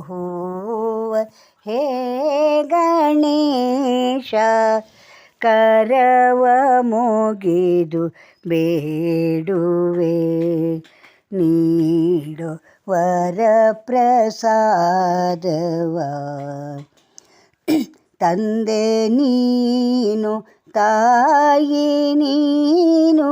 ಹೂವ, ಹೇ ಗಣೇಶ, ಕರವ ಮುಗಿದು ಬೇಡುವೆ. ನೀಡು ವರ ಪ್ರಸಾದವ ತಂದೆ ನೀನು, ತಾಯಿ ನೀನು,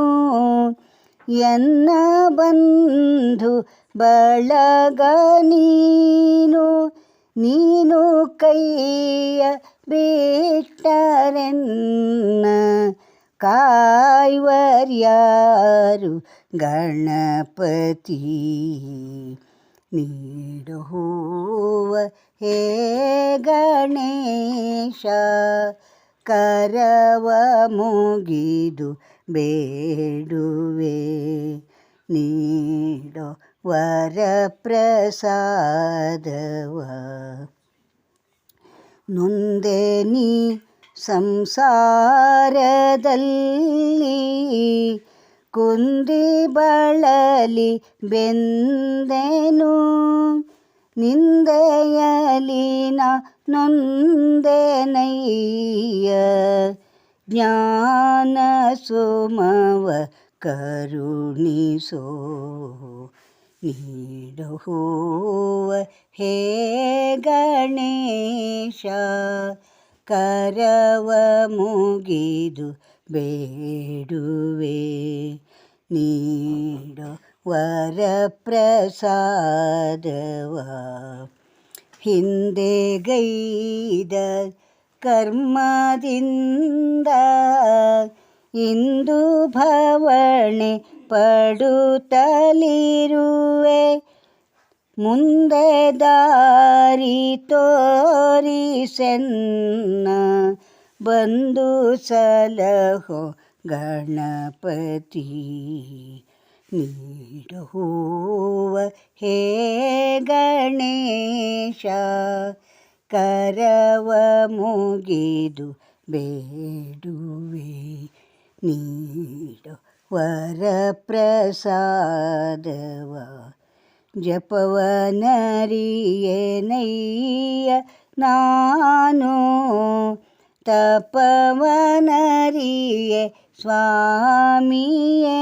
ಎನ್ನ ಬಂಧು ಬಳಗ ನೀನು ನೀನು ಕೈಯ ಬಿಟ್ಟರೆನ್ನ? ಕಾಯ್ವರ್ಯಾರು ಗಣಪತಿ ನೀಡುವ ಹೇ ಗಣೇಶ ಕರವ ಮುಗಿದು ಬೇಡುವೆ ನೀಡೋ ವರ ಪ್ರಸಾದವ ನೊಂದೆ ನೀ ಸಂಸಾರದಲ್ಲಿ ಕುಂದಿ ಬಳಲಿ ಬೆಂದೆನು ನಿಂದೆಯಲಿನ ನೊಂದೆನಯ್ಯ ಜ್ಞಾನ ಸುಮವ ಕರುಣಿಸೋ ನೀಡು ಹೂವ ಹೇ ಗಣೇಶ, ಕರವ ಮುಗಿದು ಬೇಡುವೆ. ನೀಡು ವರ ಪ್ರಸಾದವ ಹಿಂದೆ ಗೈದ ಕರ್ಮದಿಂದ ಇಂದು ಭವಣೆ ಪಡುತ್ತಲಿರುವೆ. ಮುಂದೆ ದಾರಿ ತೋರಿಸೆನ್ನ ಬಂದು ಸಲಹೋ ಗಣಪತಿ. ನೀಡುವ ಹೇ ಗಣೇಶ ಕರವ ಮುಗಿದು ಬೇಡುವೆ. ನೀಡು ವರ ಪ್ರಸಾದವ ಜಪವನರಿಯೇನಯ್ಯ ನಾನು ತಪವನರಿಯೇ ಸ್ವಾಮಿಯೇ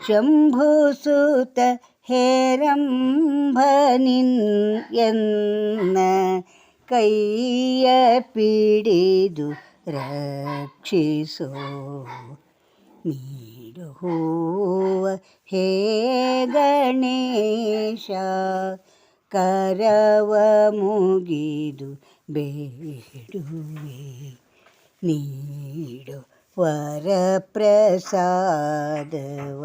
ಶಂಭುಸುತ ಹೇರಂಭನಿನ್ ಎನ್ನ ಕೈಯ ಪಿಡಿದು ರಕ್ಷಿಸೋ ನೀಡು ಹೂವ ಹೇ ಗಣೇಶ ಕರವ ಮುಗಿದು ಬೇಡುವೆ. ನೀಡು ವರ ಪ್ರಸಾದವ